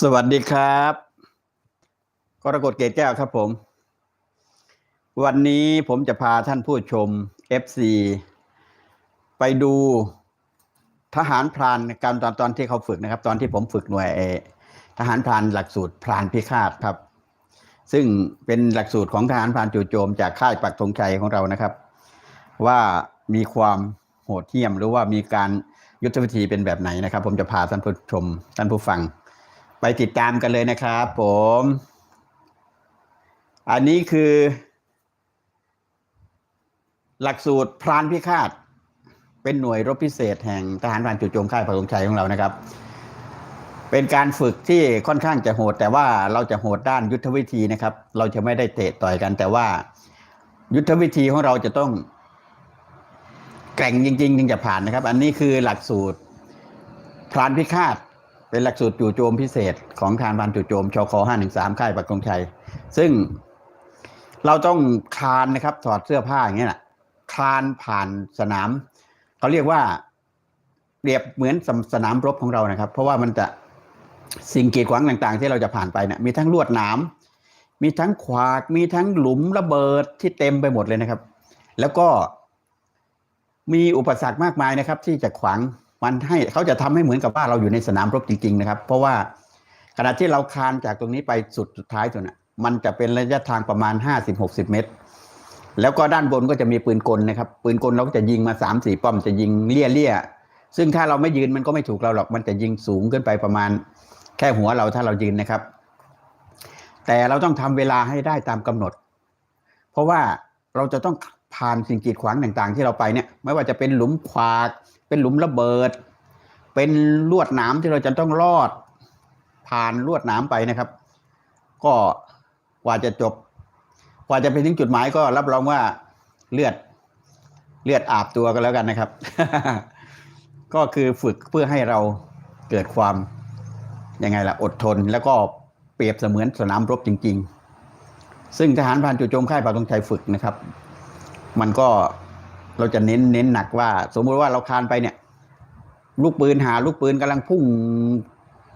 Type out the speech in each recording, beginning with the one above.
สวัสดีครับกรกฎเกตแก้วครับผม วันนี้ผมจะพาท่านผู้ชม FC ไปดูทหารพรานการตอนตอนที่เขาฝึกนะครับ ตอนที่ผมฝึกหน่วยเอทหารพรานหลักสูตรพรานพิฆาตครับ ซึ่งเป็นหลักสูตรของทหารพรานจู่โจม จากค่ายปักธงชัยของเรานะครับ ว่ามีความโหดเหี้ยมหรือว่ามีการยุทธวิธีเป็นแบบไหนนะครับ ผมจะพาท่านผู้ชมท่านผู้ฟัง ไปติดตามกันเลยนะครับผม อันนี้คือ หลักสูตรพรานพิฆาต เป็นหน่วยรบพิเศษแห่งทหารพรานจู่โจมค่ายพระสงชัยของเรานะครับ เป็นการฝึกที่ค่อนข้างจะโหด แต่ว่าเราจะโหดด้านยุทธวิธีนะครับ เราจะไม่ได้เตะต่อยกัน แต่ว่า ยุทธวิธีของเราจะต้องแกร่งจริงๆถึงจะผ่านนะครับ อันนี้คือหลักสูตรพรานพิฆาต เป็นหลักสูตรจู่โจมพิเศษของทารพรานจู่โจมชค513ค่ายปักธงชัย ซึ่งเราต้องคลานนะครับ ถอดเสื้อผ้าอย่างเงี้ยแหละคลานผ่านสนาม เขาเรียกว่าเปรียบเหมือนสสนามรบของเรานะครับ เพราะว่ามันจะสิ่งกีดขวางต่าง ๆ ที่เราจะผ่านไปเนี่ยมีทั้งลวดหนาม มีทั้งขวาก มีทั้งหลุมระเบิดที่เต็มไปหมดเลยนะครับ แล้วก็มีอุปสรรคมากมายนะครับ ที่จะขวาง มันให้เขาจะทำให้เหมือนกับว่าเราอยู่ในสนามรบจริง ๆ นะครับ เพราะว่าขณะที่เราคานจากตรงนี้ไปสุดสุดท้ายตัวน่ะมันจะเป็นระยะทางประมาณ 50-60 เมตร แล้วก็ด้านบนก็จะมีปืนกลนะครับ ปืนกลเราก็จะยิงมา3ามสี่ป้อมจะยิงเลี่ยเลี่ยซึ่งถ้าเราไม่ยืนมันก็ไม่ถูกเราหรอกมันจะยิงสูงขึ้นไปประมาณ แค่หัวเราถ้าเรายืนนะครับ แต่เราต้องทำเวลาให้ได้ตามกำหนด เพราะว่าเราจะต้องผ่านสิ่งกีดขวางต่างๆ ที่เราไปเนี่ย ไม่ว่าจะเป็นหลุมขวาก เป็นหลุมระเบิด เป็นลวดหนามที่เราจะต้องลอด ผ่านลวดหนามไปนะครับ ก็กว่าจะจบ กว่าจะไปถึงจุดหมายก็รับรองว่าเลือดเลือดอาบตัวกันแล้วกันนะครับ ก็คือฝึกเพื่อให้เราเกิดความยังไงล่ะอดทน แล้วก็เปรียบเสมือนสนามรบจริง ๆ ซึ่งทหารพรานจู่โจมค่ายปากตงชัยฝึกนะครับ มันก็ เราจะเน้นเน้นหนักว่า สมมุติว่าเราคานไปเนี่ย ลูกปืนหาลูกปืนกำลังพุ่ง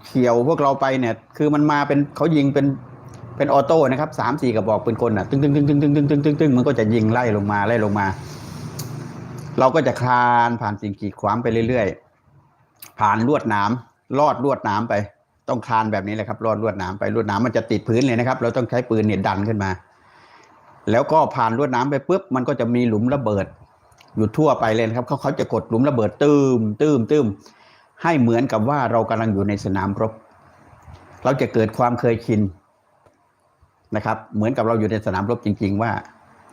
เฉียวพวกเราไปเนี่ย คือมันมาเป็นเขายิงเป็นเป็นออโต้นะครับสามสี่กระบอกปืนกลอะตึ้งตึ้งตึ้งตึ้งตึ้งตึ้งตึ้งตึ้งตึ้งมันก็จะยิงไล่ลงมาไล่ลงมา เราก็จะคลานผ่านสิ่งกีดขวางไปเรื่อยๆผ่านลวดน้ำลอดลวดน้ำไป ต้องคลานแบบนี้แหละครับลอดลวดน้ำไปลวดน้ำมันจะติดพื้นเลยนะครับ เราต้องใช้ปืนเนี่ยดันขึ้นมา แล้วก็ผ่านลวดน้ำไปปุ๊บมันก็จะมีหลุมระเบิด อยู่ทั่วไปเลยนะครับเขาเขาจะกดหลุมระเบิดตื้มตื้มตื้มให้เหมือนกับว่าเรากำลังอยู่ในสนามรบ เราจะเกิดความเคยชินนะครับ เหมือนกับเราอยู่ในสนามรบจริง ๆ ว่า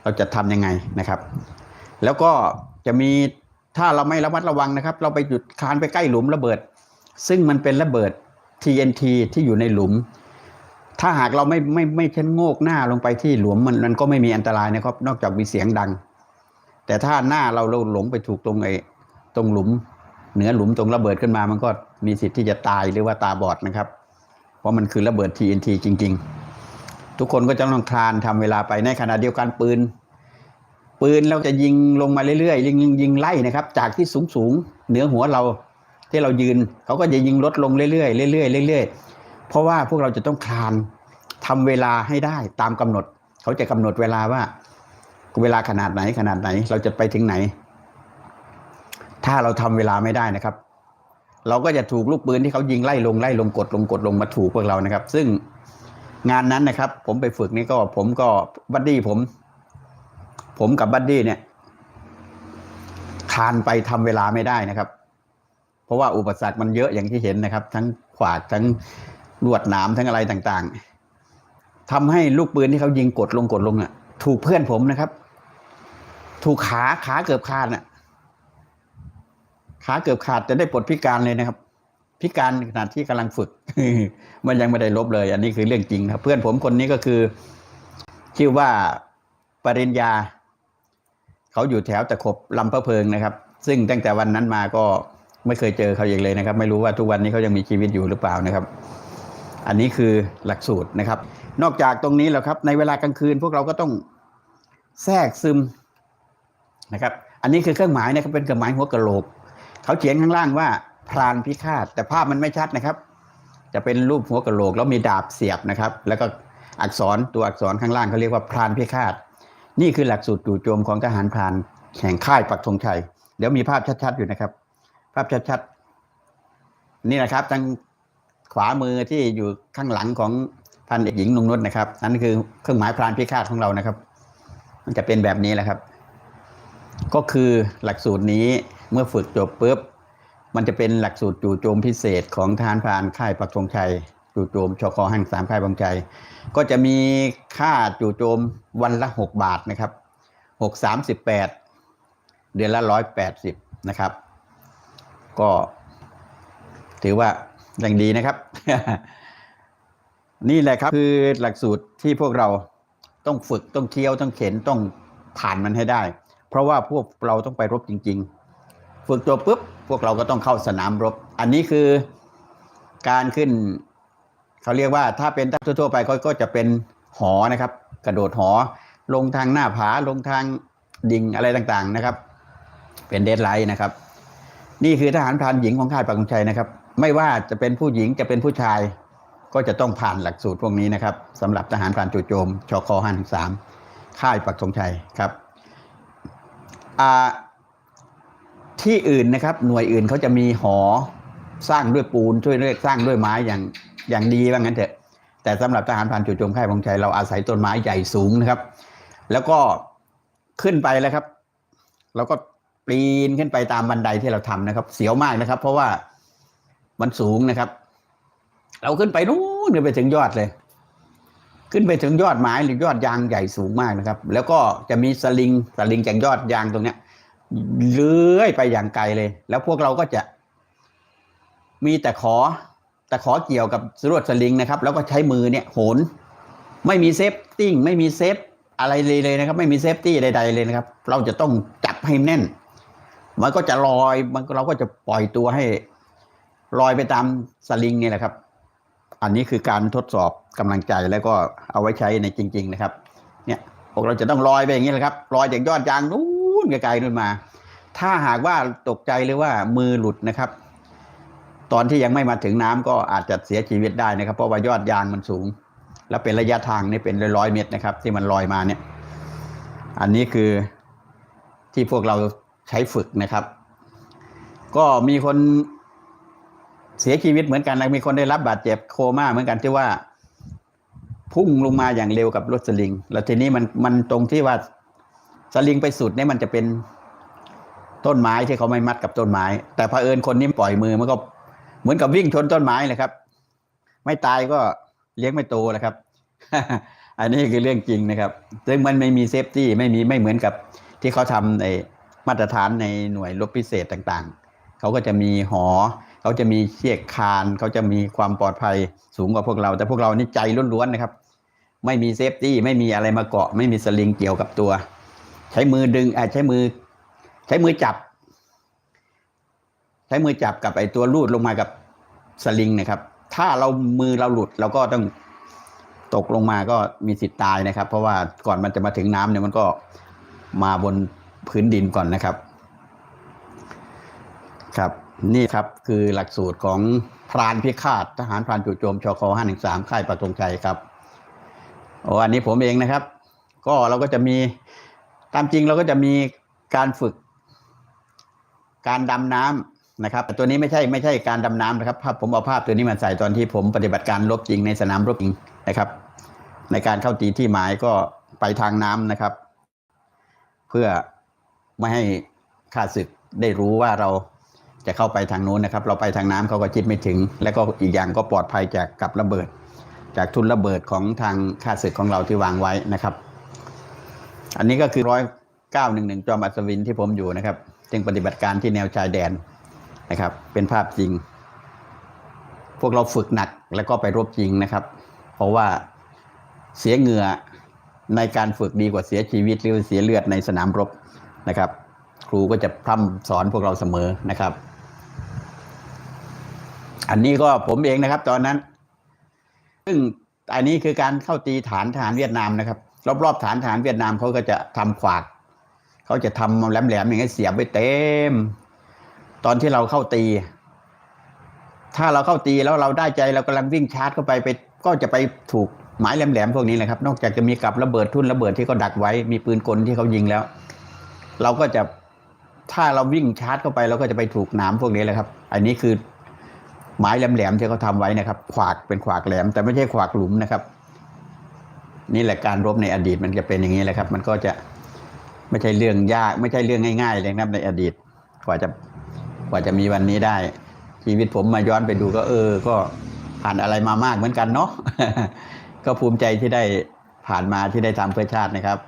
เราจะทำยังไงนะครับ แล้วก็จะมีถ้าเราไม่ระมัดระวังนะครับ เราไปหยุดคานไปใกล้หลุมระเบิด ซึ่งมันเป็นระเบิด TNT ที่อยู่ในหลุม ถ้าหากเราไม่ไม่ไม่เช่นโงกหน้าลงไปที่หลุมมันมันก็ไม่มีอันตรายนะครับ นอกจากมีเสียงดัง แต่ถ้าหน้าเราเราหลงไปถูกตรงไอ้ตรงหลุม เหนือหลุมตรงระเบิดขึ้นมา มันก็มีสิทธิ์ที่จะตายหรือว่าตาบอดนะครับ เพราะมันคือระเบิด TNT จริง ๆ ทุกคนก็จะต้องคลานทำเวลาไปในขณะเดียวกันปืน ปืนเราจะยิงลงมาเรื่อยๆยิงยิงยิงไล่นะครับ จากที่สูงสูงๆเหนือหัวเราที่เรายืนเขาก็จะยิงลดลงเรื่อยๆเรื่อยๆเรื่อยๆเพราะว่าพวกเราจะต้องคลานทำเวลาให้ได้ตามกำหนด เขาจะกำหนดเวลาว่า เวลาขนาดไหนขนาดไหน เราจะไปถึงไหน ถ้าเราทำเวลาไม่ได้นะครับ เราก็จะถูกลูกปืนที่เขายิงไล่ลงไล่ลงกดลงกดลงมาถูกพวกเรานะครับ ซึ่งงานนั้นนะครับ ผมไปฝึกนี่ก็ผมก็บัดดี้ผม ผมกับบัดดี้เนี่ยคานไปทำเวลาไม่ได้นะครับ เพราะว่าอุปสรรคมันเยอะอย่างที่เห็นนะครับ ทั้งขวากทั้งลวดหนามทั้งอะไรต่างๆทำให้ลูกปืนที่เขายิงกดลงกดลงอะ ถูกเพื่อนผมนะครับ ถูกขาขาเกือบขาดน่ะ ขาเกือบขาดจะได้ปลดพิการเลยนะครับ พิการขณะที่กำลังฝึก มันยังไม่ได้ลบเลย อันนี้คือเรื่องจริงครับ เพื่อนผมคนนี้ก็คือชื่อว่าปริญญา เขาอยู่แถวตะขบลำพะเพิงนะครับ ซึ่งตั้งแต่วันนั้นมาก็ไม่เคยเจอเขาอีกเลยนะครับ ไม่รู้ว่าทุกวันนี้เขายังมีชีวิตอยู่หรือเปล่านะครับ อันนี้คือหลักสูตรนะครับ นอกจากตรงนี้แล้วครับ ในเวลากลางคืนพวกเราก็ต้องแทรกซึมนะครับ อันนี้คือเครื่องหมายนะครับเป็นเครื่องหมายหัวกะโหลก เขาเขียนข้างล่างว่าพรานพิฆาต แต่ภาพมันไม่ชัดนะครับ จะเป็นรูปหัวกะโหลก แล้วมีดาบเสียบนะครับ แล้วก็อักษรตัวอักษรข้างล่างเขาเรียกว่าพรานพิฆาต นี่คือหลักสูตรจู่โจมของทหารพรานแห่งค่ายปักธงชัย เดี๋ยวมีภาพชัดๆอยู่นะครับ ภาพชัดๆนี่นะครับทางขวามือที่อยู่ข้างหลังของ พันเอกหญิงนงนุชนะครับนั่นคือเครื่องหมายพรานพิฆาตของเรานะครับ มันจะเป็นแบบนี้แหละครับ ก็คือหลักสูตรนี้เมื่อฝึกจบปุ๊บมันจะเป็นหลักสูตรจู่โจมพิเศษของทหารพรานค่ายปักธงชัย จู่โจมชคห้างสามค่ายปักธงชัย ก็จะมีค่าจู่โจมวันละหกบาทนะครับหกสามสิบแปดเดือนละร้อยแปดสิบนะครับ ก็ถือว่าอย่างดีนะครับ นี่แหละครับคือหลักสูตรที่พวกเราต้องฝึกต้องเคี้ยวต้องเข็นต้องผ่านมันให้ได้ เพราะว่าพวกเราต้องไปรบจริง ๆ ฝึกตัวปุ๊บพวกเราก็ต้องเข้าสนามรบ อันนี้คือการขึ้นเขาเรียกว่าถ้าเป็นทั่วๆไปก็จะเป็นหอนะครับ กระโดดหอลงทางหน้าผาลงทางดิ่งอะไรต่างๆนะครับ เป็นเดดไลท์นะครับ นี่คือทหารพรานหญิงของค่ายปักธงชัยนะครับ ไม่ว่าจะเป็นผู้หญิงจะเป็นผู้ชาย ก็จะต้องผ่านหลักสูตรพวกนี้นะครับสำหรับทหารพรานจู่โจมชคห้าสามค่ายปักธงชัยครับที่อื่นนะครับ หน่วยอื่นเขาจะมีหอสร้างด้วยปูนช่วยเรียกสร้างด้วยไม้อย่างอย่างดีว่างั้นเถอะ แต่สำหรับทหารพรานจู่โจมค่ายปักธงชัยเราอาศัยต้นไม้ใหญ่สูงนะครับ แล้วก็ขึ้นไปแล้วครับ เราก็ปีนขึ้นไปตามบันไดที่เราทำนะครับ เสียวมากนะครับ เพราะว่ามันสูงนะครับ เราขึ้นไปนู้นไปถึงยอดเลย ขึ้นไปถึงยอดไม้หรือยอดยางใหญ่สูงมากนะครับ แล้วก็จะมีสลิงสลิงจากยอดยางตรงเนี้ยเลื้อยไปอย่างไกลเลย แล้วพวกเราก็จะ มีแต่ขอแต่ขอเกี่ยวกับสรวดสลิงนะครับ แล้วก็ใช้มือเนี่ยโหน ไม่มีเซฟติ้งไม่มีเซฟอะไรเลยเลยนะครับ ไม่มีเซฟตี้ใดๆเลยนะครับ เราจะต้องจับให้แน่น มันก็จะลอยมันเราก็จะปล่อยตัวให้ลอยไปตามสลิงนี่แหละครับ อันนี้คือการทดสอบกำลังใจแล้วก็เอาไว้ใช้ในจริง ๆ นะครับ เนี่ยพวกเราจะต้องลอยไปอย่างนี้แหละครับลอยจากยอดยางนู้นไกลๆนู่นมา ถ้าหากว่าตกใจหรือว่ามือหลุดนะครับ ตอนที่ยังไม่มาถึงน้ำก็อาจจะเสียชีวิตได้นะครับ เพราะว่ายอดยางมันสูง แล้วเป็นระยะทางนี่เป็นร้อยเมตรนะครับ ที่มันลอยมาเนี่ย อันนี้คือที่พวกเราใช้ฝึกนะครับ ก็มีคน เสียชีวิตเหมือนกันมีคนได้รับบาดเจ็บโคม่าเหมือนกันที่ว่า พุ่งลงมาอย่างเร็วกับรถสลิง แล้วทีนี้มันมันตรงที่ว่าสลิงไปสุดเนี่ยมันจะเป็นต้นไม้ที่เขาไม่มัดกับต้นไม้ แต่เผอิญคนนี้ปล่อยมือมันก็เหมือนกับวิ่งชนต้นไม้เลยครับ ไม่ตายก็เลี้ยงไม่โตแหละครับ อันนี้คือเรื่องจริงนะครับ ซึ่งมันไม่มีเซฟตี้ไม่มีไม่เหมือนกับที่เขาทำในมาตรฐานในหน่วยรบพิเศษต่างๆ เขาก็จะมีหอ เขาจะมีเชือกคานเขาจะมีความปลอดภัยสูงกว่าพวกเรา แต่พวกเรานี่ใจล้วนๆนะครับ ไม่มีเซฟตี้ไม่มีอะไรมาเกาะ ไม่มีสลิงเกี่ยวกับตัว ใช้มือดึงอใช้มือ ใช้มือจับ ใช้มือจับกับไอ้ตัวลูดลงมากับสลิงนะครับ ถ้าเรามือเราหลุดเราก็ต้องตกลงมาก็มีสิทธิ์ตายนะครับ เพราะว่าก่อนมันจะมาถึงน้ำเนี่ยมันก็มาบนพื้นดินก่อนนะครับ ครับ นี่ครับคือหลักสูตรของพรานพิฆาตทหารพรานจู่โจมชคห้าหนึ่งสามค่ายประตงชัยครับโอ้อันนี้ผมเองนะครับ ก็เราก็จะมีตามจริงเราก็จะมีการฝึก การดำน้ำนะครับแต่ตัวนี้ไม่ใช่ไม่ใช่การดำน้ำนะครับภาพผมเอาภาพตัวนี้มาใส่ตอนที่ผมปฏิบัติการรบจริงในสนามรบจริงนะครับ ในการเข้าตีที่หมายก็ไปทางน้ำนะครับ เพื่อไม่ให้ข้าศึกได้รู้ว่าเรา จะเข้าไปทางนู้นนะครับ เราไปทางน้ำเขาก็คิดไม่ถึง และก็อีกอย่างก็ปลอดภัยจากกับระเบิด จากทุนระเบิดของทางข้าศึกของเราที่วางไว้นะครับ อันนี้ก็คือร้อยเก้าหนึ่งหนึ่งจอมอัศวินที่ผมอยู่นะครับ จึงปฏิบัติการที่แนวชายแดนนะครับ เป็นภาพจริง พวกเราฝึกหนักแล้วก็ไปรบจริงนะครับ เพราะว่าเสียเหงื่อในการฝึกดีกว่าเสียชีวิตหรือเสียเลือดในสนามรบนะครับ ครูก็จะพร่ำสอนพวกเราเสมอนะครับ อันนี้ก็ผมเองนะครับ ตอนนั้น ซึ่งอันนี้คือการเข้าตีฐานทหารเวียดนามนะครับ รอบๆฐานทหารเวียดนามเขาก็จะทำขวากเขาจะทำแหลมๆอย่างนี้เสียบไว้เต็ม ตอนที่เราเข้าตี ถ้าเราเข้าตีแล้วเราได้ใจเรากำลังวิ่งชาร์จเข้าไปไป ก็จะไปถูกหมายแหลมๆพวกนี้แหละครับ นอกจากจะมีกับระเบิดทุ่นระเบิดที่เขาดักไว้ มีปืนกลที่เขายิงแล้ว เราก็จะถ้าเราวิ่งชาร์จเข้าไปเราก็จะไปถูกหนามพวกนี้แหละครับ อันนี้คือ หมายแหลมๆที่เขาทำไว้นะครับ ขวากเป็นขวากแหลม แต่ไม่ใช่ขวากหลุมนะครับ นี่แหละการรบในอดีตมันจะเป็นอย่างนี้แหละครับ มันก็จะไม่ใช่เรื่องยาก ไม่ใช่เรื่องง่ายๆเลยนะครับในอดีตกว่าจะกว่าจะมีวันนี้ได้ ชีวิตผมมาย้อนไปดูก็เออ ก็ผ่านอะไรมามากเหมือนกันเนาะก็ภูมิใจที่ได้ผ่านมาที่ได้ทำเพื่อชาตินะครับ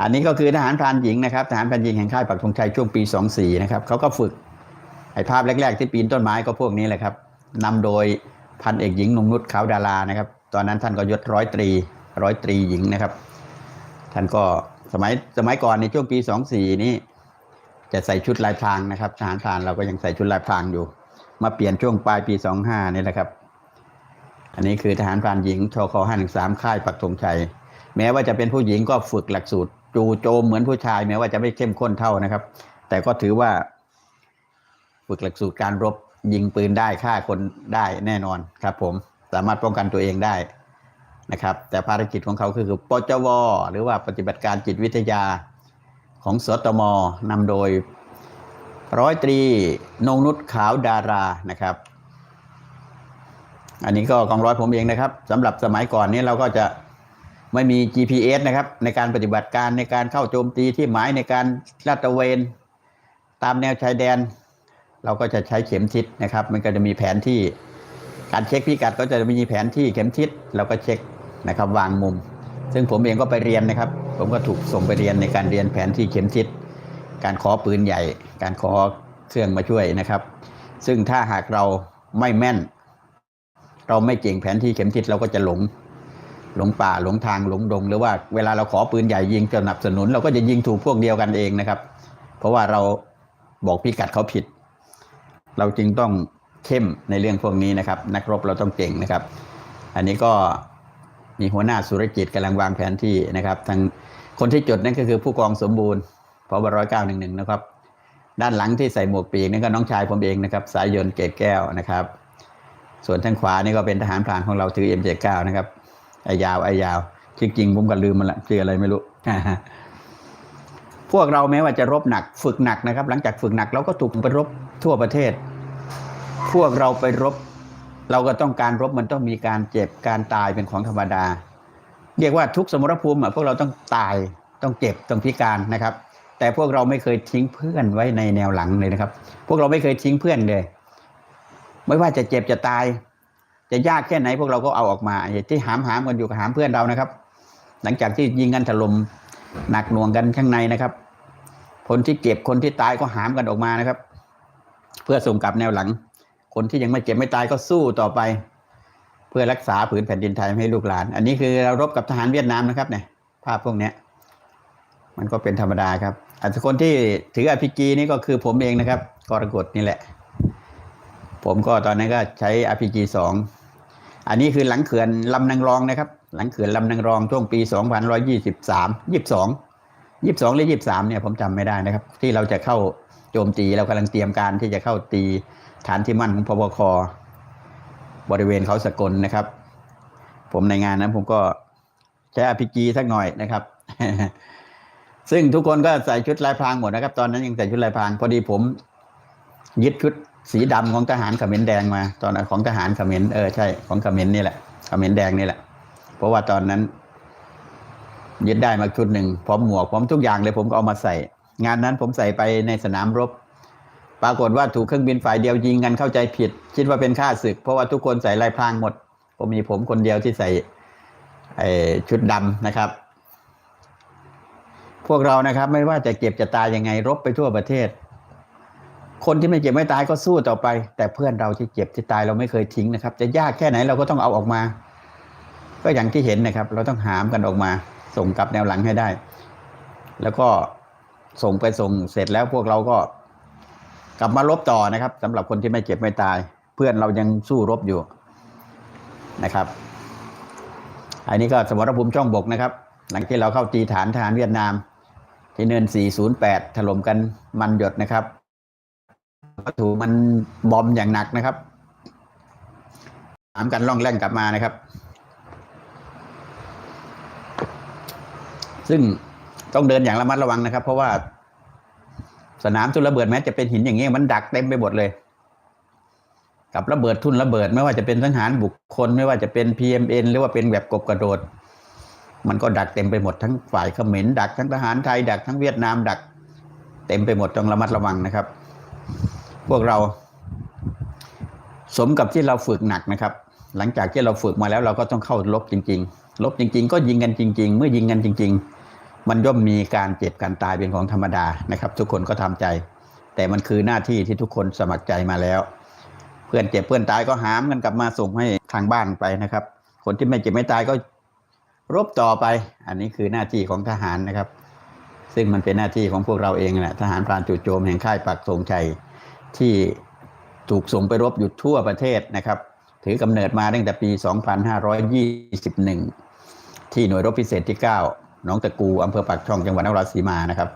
อันนี้ก็คือทหารพรานหญิงนะครับทหารพรานหญิงแห่งค่ายปักธงชัยช่วงปี 24 นะครับเขาก็ฝึก ไอ้ภาพแรก ๆ ที่ปีนต้นไม้ก็พวกนี้แหละครับนำโดยพันเอกหญิงนงนุชขาวดารานะครับ ตอนนั้นท่านก็ยศร้อยตรีร้อยตรีหญิงนะครับ ท่านก็สมัยสมัยก่อนในช่วงปี24นี้จะใส่ชุดลายพรางนะครับทหารพรานเราก็ยังใส่ชุดลายพรางอยู่ มาเปลี่ยนช่วงปลายปี25นี่แหละครับ อันนี้คือทหารพรานหญิงชค513ค่ายปักธงชัย แม้ว่าจะเป็นผู้หญิงก็ฝึกหลักสูตร จูโจมเหมือนผู้ชาย แม้ว่าจะไม่เข้มข้นเท่านะครับ แต่ก็ถือว่า ฝึกหลักสูตรการรบยิงปืนได้ฆ่าคนได้แน่นอนครับผมสามารถป้องกันตัวเองได้นะครับ แต่ภารกิจของเขาคือปจว หรือว่าปฏิบัติการจิตวิทยาของสตมนำโดยร้อยตรีนงนุชขาวดารานะครับ อันนี้ก็กองร้อยผมเองนะครับสำหรับสมัยก่อนนี้เราก็จะไม่มี GPS นะครับ ในการปฏิบัติการในการเข้าโจมตีที่หมายในการลาดตระเวน ตามแนวชายแดน เราก็จะใช้เข็มทิศนะครับ มันก็จะมีแผนที่ การเช็คพิกัดก็จะมีแผนที่เข็มทิศเราก็เช็คนะครับ วางมุม ซึ่งผมเองก็ไปเรียนนะครับ ผมก็ถูกส่งไปเรียนในการเรียนแผนที่เข็มทิศการขอปืนใหญ่ การขอเครื่องมาช่วยนะครับ ซึ่งถ้าหากเราไม่แม่น เราไม่เก่งแผนที่เข็มทิศเราก็จะหลงหลงป่าหลงทางหลงดง หรือว่าเวลาเราขอปืนใหญ่ยิงสนับสนุน เราก็จะยิงถูกพวกเดียวกันเองนะครับ เพราะว่าเราบอกพิกัดเขาผิด เราจึงต้องเข้มในเรื่องพวกนี้นะครับ นักรบเราต้องเก่งนะครับ อันนี้ก็มีหัวหน้าสุรจิตกำลังวางแผนที่นะครับทางคนที่จดนั่นก็คือผู้กองสมบูรณ์พบร้อยเก้าหนึ่งหนึ่งนะครับ ด้านหลังที่ใส่หมวกปีกนั่นก็น้องชายผมเองนะครับ สายยนต์เกตแก้วนะครับ ส่วนทางขวานี่ก็เป็นทหารพรานของเราถือ M79 นะครับไอยาวไอยาวจริงผมก็ลืมมันละชื่ออะไรไม่รู้พวกเราแม้ว่าจะรบหนัก ฝึกหนักนะครับ หลังจากฝึกหนักเราก็ถูกไปรบ ทั่วประเทศ พวกเราไปรบ เราก็ต้องการรบมันต้องมีการเจ็บการตายเป็นของธรรมดา เรียกว่าทุกสมรภูมิอะพวกเราต้องตายต้องเจ็บต้องพิการนะครับ แต่พวกเราไม่เคยทิ้งเพื่อนไว้ในแนวหลังเลยนะครับ พวกเราไม่เคยทิ้งเพื่อนเลย ไม่ว่าจะเจ็บจะตาย จะยากแค่ไหนพวกเราก็เอาออกมาที่หามหามกันอยู่กับหามเพื่อนเรานะครับ หลังจากที่ยิงกันถล่มหนักหน่วงกันข้างในนะครับ คนที่เจ็บคนที่ตายก็หามกันออกมานะครับ เพื่อส่งกลับแนวหลัง คนที่ยังไม่เจ็บไม่ตายก็สู้ต่อไป เพื่อรักษาผืนแผ่นดินไทยให้ลูกหลาน อันนี้คือเรารบกับทหารเวียดนามนะครับเนี่ยภาพพวกเนี้ย มันก็เป็นธรรมดาครับอันคนที่ถืออภิกีนี่ก็คือผมเองนะครับกรกฎนี่แหละ ผมก็ตอนนั้นก็ใช้ RPG 2อันนี้คือหลังเขื่อนลำนางรองนะครับ หลังเขื่อนลำนางรองช่วงปี2 1 2 2ยี่สิบสามยิบสอง 2123 22 22หรือ23เนี่ยผมจำไม่ได้นะครับ ที่เราจะเข้าโจมตีเรากำลังเตรียมการที่จะเข้าตีฐานที่มั่นของพบคบริเวณเขาสกลนะครับ ผมในงานนั้นผมก็ใช้ RPG สักหน่อยนะครับ ซึ่งทุกคนก็ใส่ชุดลายพรางหมดนะครับ ตอนนั้นยังใส่ชุดลายพรางพอดีผม ยึดชุดสีดำของทหารเขมรแดงมา ตอนนั้นของทหารเขมรเออใช่ของเขมรนี่แหละเขมรแดงนี่แหละ เพราะว่าตอนนั้น ยึดได้มาชุดหนึ่งพร้อมหมวกพร้อมทุกอย่างเลยผมก็เอามาใส่ งานนั้นผมใส่ไปในสนามรบ ปรากฏว่าถูกเครื่องบินฝ่ายเดียวยิงกันเข้าใจผิด คิดว่าเป็นข้าศึก เพราะว่าทุกคนใส่ลายพรางหมด ผมมีผมคนเดียวที่ใส่ชุดดำนะครับ พวกเรานะครับ ไม่ว่าจะเจ็บจะตายยังไงรบไปทั่วประเทศ คนที่ไม่เจ็บไม่ตายก็สู้ต่อไป แต่เพื่อนเราที่เจ็บที่ตายเราไม่เคยทิ้งนะครับ จะยากแค่ไหนเราก็ต้องเอาออกมา ก็อย่างที่เห็นนะครับ เราต้องหามกันออกมา ส่งกลับแนวหลังให้ได้ แล้วก็ส่งไปส่งเสร็จแล้วพวกเราก็ กลับมาลบต่อนะครับสำหรับคนที่ไม่เจ็บไม่ตาย เพื่อนเรายังสู้รบอยู่นะครับ อันนี้ก็สมรภูมิช่องบกนะครับ หลังที่เราเข้าตีฐานทหารเวียดนาม ที่เนิน 408 ถล่มกันมันหยดนะครับวัตถุมันบอมอย่างหนักนะครับถามกันล่องแล่งกลับมานะครับ ซึ่งต้องเดินอย่างระมัดระวังนะครับ เพราะว่า สนามทุนระเบิดแม้จะเป็นหินอย่างนี้ยมันดักเต็มไปหมดเลย กับระเบิดทุนระเบิด ไม่ว่าจะเป็นสังหารบุคคล ไม่ว่าจะเป็น PMN หรือว่าเป็นแบบกบกระโดด มันก็ดักเต็มไปหมดทั้งฝ่ายเขมรดักทั้งทหารไทยดักทั้งเวียดนามดัก เต็มไปหมดต้องระมัดระวังนะครับ พวกเราสมกับที่เราฝึกหนักนะครับ หลังจากที่เราฝึกมาแล้วเราก็ต้องเข้ารบจริงๆรบจริง ๆ ก็ยิงกันจริง ๆ เมื่อยิงกันจริง ๆ มันย่อมมีการเจ็บการตายเป็นของธรรมดานะครับ ทุกคนก็ทำใจ แต่มันคือหน้าที่ที่ทุกคนสมัครใจมาแล้ว เพื่อนเจ็บเพื่อนตายก็หามกันกลับมาส่งให้ทางบ้านไปนะครับ คนที่ไม่เจ็บไม่ตายก็รบต่อไป อันนี้คือหน้าที่ของทหารนะครับ ซึ่งมันเป็นหน้าที่ของพวกเราเองแหละทหารพรานจู่โจมแห่งค่ายปักธงชัยที่ถูกส่งไปรบอยู่ทั่วประเทศนะครับ ถือกำเนิดมาตั้งแต่ปี 2521 ที่หน่วยรบพิเศษที่ 9 หนองตะกูอำเภอปากช่องจังหวัดนครราชสีมานะครับ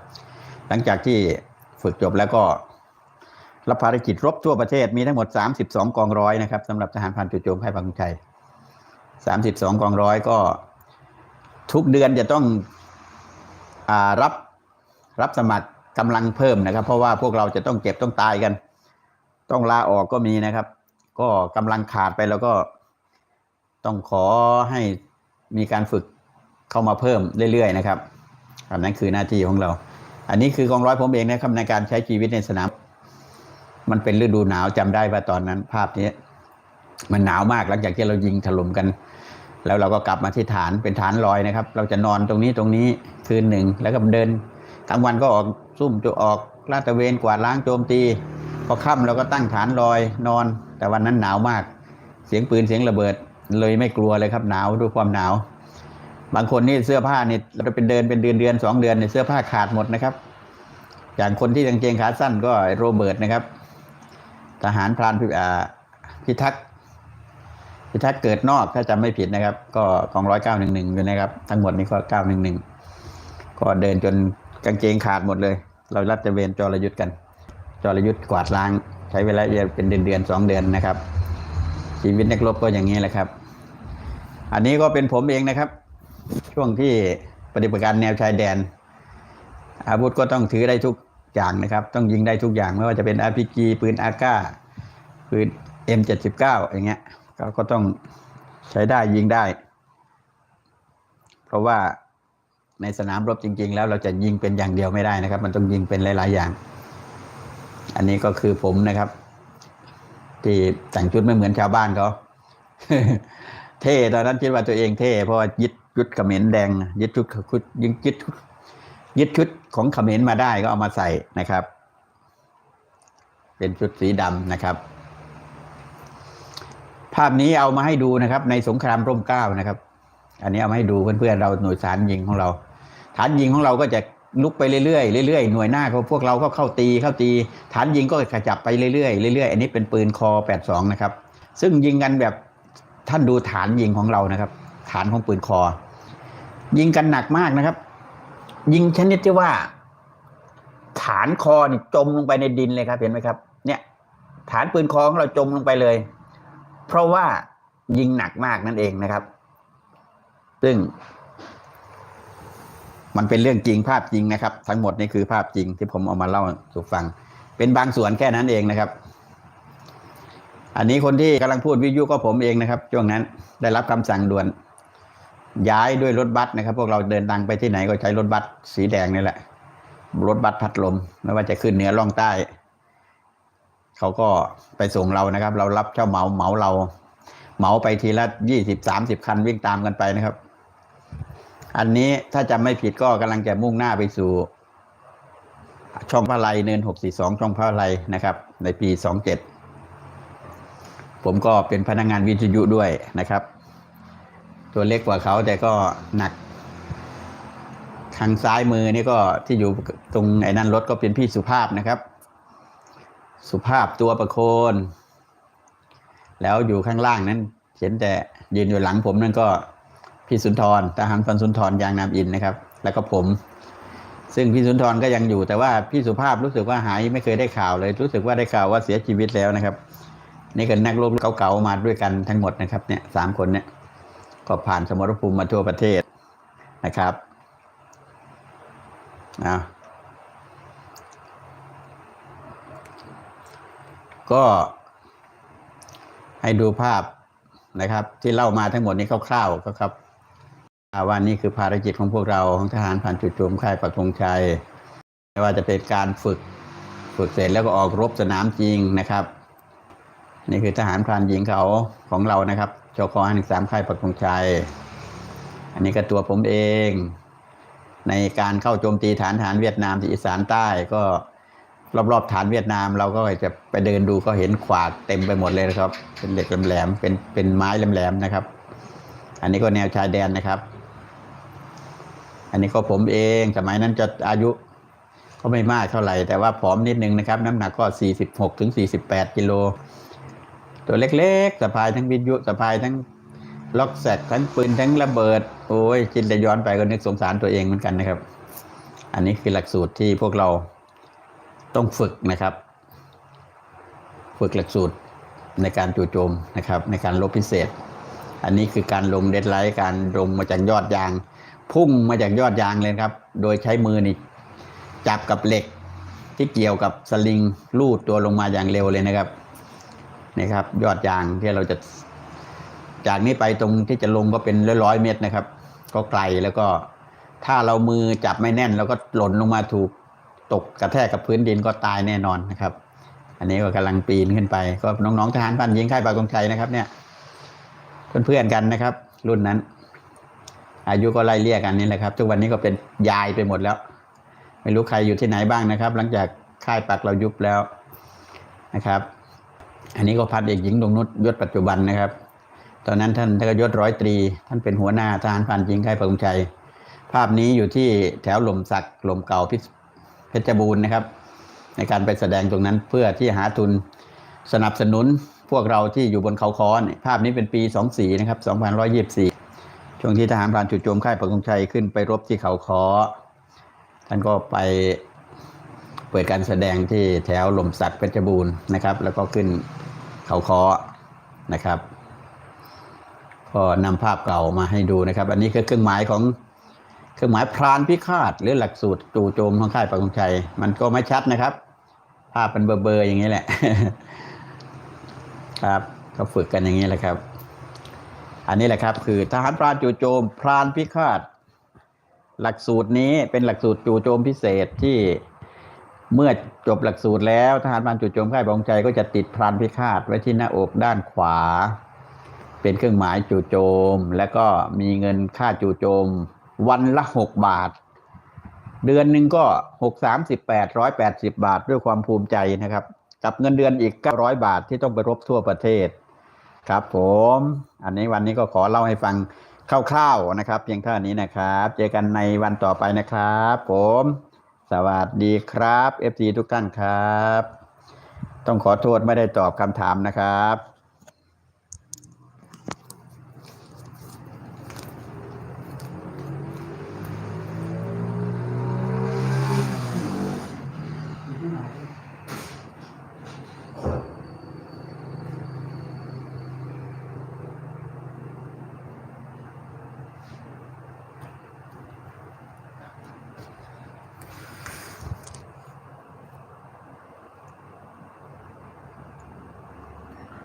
หลังจากที่ฝึกจบแล้วก็รับภารกิจรบทั่วประเทศมีทั้งหมด 32 กองร้อยนะครับสำหรับทหารพรานจู่โจมค่ายปังชัย32 กองร้อยก็ทุกเดือนจะต้องอรับรับสมัครกำลังเพิ่มนะครับ เพราะว่าพวกเราจะต้องเจ็บต้องตายกัน ต้องลาออกก็มีนะครับ ก็กำลังขาดไปแล้วก็ต้องขอให้มีการฝึก เข้ามาเพิ่มเรื่อยๆนะครับอันนั้นคือหน้าที่ของเรา อันนี้คือกองร้อยผมเองนะครับในการใช้ชีวิตในสนาม มันเป็นฤดูหนาวจำได้ว่าตอนนั้น ภาพนี้มันหนาวมากหลังจากที่เรายิงถล่มกัน แล้วเราก็กลับมาที่ฐานเป็นฐานลอยนะครับ เราจะนอนตรงนี้ตรงนี้คืนหนึ่งแล้วก็เดินกลางวันก็ออกซุ่มจะออกลาดตระเวนกวาดล้างโจมตีพอค่ำเราก็ตั้งฐานลอยนอน แต่วันนั้นหนาวมาก เสียงปืนเสียงระเบิดเลยไม่กลัวเลยครับหนาวด้วยความหนาว บางคนนี่เสื้อผ้านี่เราเป็นเดินเป็นเดือนเดือนสองเดือนเนี่ยเสื้อผ้าขาดหมดนะครับ อย่างคนที่กางเกงขาสั้นก็โรเบิร์ตนะครับ ทหารพรานพิทักษ์พิทักษ์เกิดนอกถ้าจำไม่ผิดนะครับ ก็ของร้อยเก้าหนึ่งหนึ่งอยู่นะครับ ทั้งหมดนี้ก็เก้าหนึ่งหนึ่งก็เดินจนกางเกงขาดหมดเลย เรารัดตะเวนจรยุทธ์กันจรยุทธ์กวาดล้าง ใช้เวลาเป็นเดือนเดือนสองเดือนนะครับ ชีวิตนักรบก็อย่างนี้แหละครับ อันนี้ก็เป็นผมเองนะครับ ช่วงที่ปฏิบัติการแนวชายแดน อาวุธก็ต้องถือได้ทุกอย่างนะครับ ต้องยิงได้ทุกอย่างไม่ว่าจะเป็น RPG ปืนอากาปืน M79 อย่างเงี้ยก็ก็ต้องใช้ได้ยิงได้ เพราะว่าในสนามรบจริง ๆ แล้วเราจะยิงเป็นอย่างเดียวไม่ได้นะครับ มันต้องยิงเป็นหลาย ๆ อย่าง อันนี้ก็คือผมนะครับ ที่แต่งชุดไม่เหมือนชาวบ้านเขาเท่ตอนนั้นคิดว่าตัวเองเท่เพราะว่ายึด ชุดเขมรแดงยึดชุดยึดยึดยึดชุดของเขมรมาได้ก็เอามาใส่นะครับ เป็นชุดสีดำนะครับ ภาพนี้เอามาให้ดูนะครับ ในสงครามร่มเกล้านะครับ อันนี้เอามาให้ดูเพื่อนๆเราหน่วยฐานยิงของเราฐานยิงของเราก็จะลุกไปเรื่อยๆเรื่อยๆหน่วยหน้าเขาพวกเราก็เข้าตีเข้าตี ฐานยิงก็ขจับไปเรื่อยๆเรื่อยๆอันนี้เป็นปืนคอ82นะครับ ซึ่งยิงกันแบบท่านดูฐานยิงของเรานะครับ ฐานของปืนคอ ยิงกันหนักมากนะครับ ยิงชนิดที่ว่า ฐานคอนี่จมลงไปในดินเลยครับ เห็นไหมครับ เนี่ย ฐานปืนคอของเราจมลงไปเลย เพราะว่ายิงหนักมากนั่นเองนะครับ ซึ่ง มันเป็นเรื่องจริงภาพจริงนะครับ ทั้งหมดนี่คือภาพจริงที่ผมเอามาเล่าสู่ฟัง เป็นบางส่วนแค่นั้นเองนะครับ อันนี้คนที่กำลังพูดวิทยุก็ผมเองนะครับช่วงนั้นได้รับคำสั่งด่วน ย้ายด้วยรถบัสนะครับ พวกเราเดินทางไปที่ไหนก็ใช้รถบัสสีแดงนี่แหละ รถบัสพัดลม ไม่ว่าจะขึ้นเหนือล่องใต้ เขาก็ไปส่งเรานะครับ เรารับเช่าเหมาเหมาเรา เหมาไปทีละยี่สิบสามสิบคันวิ่งตามกันไปนะครับ อันนี้ถ้าจำไม่ผิดก็กำลังจะมุ่งหน้าไปสู่ ช่องพระไลเนินหกสี่สองช่องพระไลนะครับ ในปีสองเจ็ดผมก็เป็นพนักงานวิทยุด้วยนะครับ ตัวเล็กกว่าเขาแต่ก็หนัก ทางซ้ายมือนี่ก็ที่อยู่ตรงไอ้นั่นรถก็เป็นพี่สุภาพนะครับ สุภาพตัวประโคน แล้วอยู่ข้างล่างนั้น เห็นแต่ยืนอยู่หลังผมนั่นก็พี่สุนทรทหารพันสุนทรยางนามอินนะครับ แล้วก็ผม ซึ่งพี่สุนทรก็ยังอยู่ แต่ว่าพี่สุภาพรู้สึกว่าหายไม่เคยได้ข่าวเลย รู้สึกว่าได้ข่าวว่าเสียชีวิตแล้วนะครับ นี่ก็นักรบเก่าๆมาด้วยกันทั้งหมดนะครับเนี่ยสามคนเนี่ย ก็ผ่านสมรภูมิมาทั่วประเทศนะครับนะก็ให้ดูภาพนะครับ ที่เล่ามาทั้งหมดนี้คร่าวๆก็ครับว่านี่คือภารกิจของพวกเราของทหารผ่านจุดโจมค่ายปักธงชัยไม่ว่าจะเป็นการฝึกฝึกเสร็จแล้วก็ออกรบสนามจริงนะครับ นี่คือทหารพรานหญิงเขาของเรานะครับ จคห้าหนึ่งสามค่ายปักธงชัย อันนี้ก็ตัวผมเอง ในการเข้าโจมตีฐานทหารเวียดนามที่อีสานใต้ก็รอบๆฐานเวียดนามเราก็จะไปเดินดูก็เห็นขวากเต็มไปหมดเลยนะครับ เป็นเหล็กแหลมๆเป็นเป็นไม้แหลมๆนะครับ อันนี้ก็แนวชายแดนนะครับ อันนี้ก็ผมเองสมัยนั้นจะอายุก็ไม่มากเท่าไหร่ แต่ว่าผอมนิดนึงนะครับ น้ำหนักก็ 46ถึง48กิโล ตัวเล็กๆสะพายทั้งวิทยุสะพายทั้งล็อกแซกทั้งปืนทั้งระเบิด โอ้ยจินแต่ย้อนไปก็นึกสงสารตัวเองเหมือนกันนะครับ อันนี้คือหลักสูตรที่พวกเราต้องฝึกนะครับ ฝึกหลักสูตรในการจู่โจมนะครับ ในการลบพิเศษ อันนี้คือการลงเดดไลท์การลงมาจากยอดยาง พุ่งมาจากยอดยางเลยครับ โดยใช้มือนี่จับกับเหล็กที่เกี่ยวกับสลิงลูดตัวลงมาอย่างเร็วเลยนะครับ นี่ครับ ยอดยางที่เราจะ จากนี้ไปตรงที่จะลงก็เป็นร้อยๆเมตรนะครับ ก็ไกลแล้วก็ถ้าเรามือจับไม่แน่น แล้วก็หล่นลงมาถูกตกกระแทกกับพื้นดินก็ตายแน่นอนนะครับ อันนี้ก็กำลังปีนขึ้นไป ก็น้องๆทหารพันยิงค่ายปากกงชัยนะครับ เนี่ยเพื่อนๆกันนะครับ รุ่นนั้น อายุก็ไล่เลี่ยกันนี่แหละครับ ทุกวันนี้ก็เป็นยายไปหมดแล้ว ไม่รู้ใครอยู่ที่ไหนบ้างนะครับ หลังจากค่ายปักเรายุบแล้วนะครับ อันนี้ก็พันเอกหญิงดวงนุชยศปัจจุบันนะครับ ตอนนั้นท่านท่านก็ยศร้อยตรี ท่านเป็นหัวหน้าทหารพันยิงค่ายปกงชัย ภาพนี้อยู่ที่แถวหล่มสักหล่มเก่าพเพชรบูรณ์นะครับ ในการไปแสดงตรงนั้นเพื่อที่หาทุนสนับสนุนพวกเราที่อยู่บนเขาค้อนภาพนี้เป็นปี 24 นะครับ 2124 ช่วงที่ทหารพรานจุดโจมค่ายปักธงชัยขึ้นไปรบที่เขาคอท่านก็ไป เปิดการแสดงที่แถวหล่มสักเพชรบูรณ์นะครับ แล้วก็ขึ้นเขาคอนะครับก็นำภาพเก่ามาให้ดูนะครับ อันนี้คือเครื่องหมายของเครื่องหมายพรานพิฆาตหรือหลักสูตรจู่โจมของค่ายปักงชัย มันก็ไม่ชัดนะครับ ภาพเป็นเบลอๆอย่างนี้แหละ ครับก็ฝึกกันอย่างนี้แหละครับ อันนี้แหละครับ คือทหารพรานจู่โจม พรานพิฆาต หลักสูตรนี้เป็นหลักสูตรจู่โจมพิเศษที่ เมื่อจบหลักสูตรแล้วทหารพานจู่โจมค่ายบองใจก็จะติดพรานพิฆาตไว้ที่หน้าอกด้านขวา เป็นเครื่องหมายจู่โจม แล้วก็มีเงินค่าจู่โจม วันละหกบาท เดือนหนึ่งก็หกสามสิบแปดร้อยแปดสิบาทด้วยความภูมิใจนะครับ กับเงินเดือนอีกเก้าร้อยบาทที่ต้องไปรบทั่วประเทศ ครับผม อันนี้วันนี้ก็ขอเล่าให้ฟังคร่าวๆนะครับ เพียงเท่านี้นะครับ เจอกันในวันต่อไปนะครับ ผม สวัสดีครับ FC ทุกท่านครับ ต้องขอโทษไม่ได้ตอบคำถามนะครับ